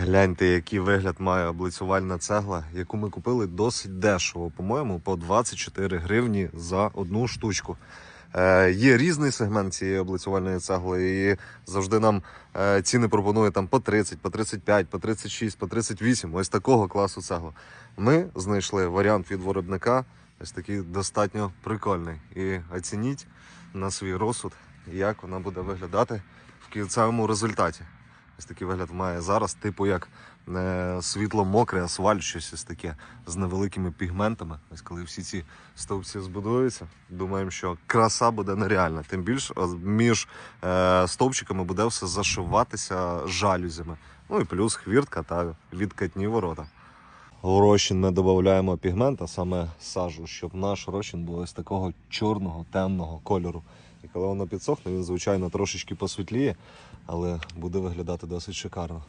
Гляньте, який вигляд має облицювальна цегла, яку ми купили досить дешево, по-моєму, по 24 гривні за одну штучку. Е, є різний сегмент цієї облицювальної цегли, і завжди нам е, ціни пропонують там по 30, по 35, по 36, по 38. Ось такого класу цегла. Ми знайшли варіант від виробника, ось такий достатньо прикольний. І оцініть на свій розсуд, як вона буде виглядати в кінцевому результаті. Ось такий вигляд має зараз, типу як е, світло-мокрий асфальт, щось ось таке з невеликими пігментами. Ось коли всі ці стовпці збудуються, думаємо, що краса буде нереальна. Тим більше між е, стовпчиками буде все зашиватися жалюзями. Ну і плюс хвіртка та відкатні ворота. У розчин ми додаємо пігмент, а саме сажу, щоб наш розчин був ось такого чорного, темного кольору. І коли воно підсохне, він, звичайно, трошечки посвітліє, але буде виглядати досить шикарно.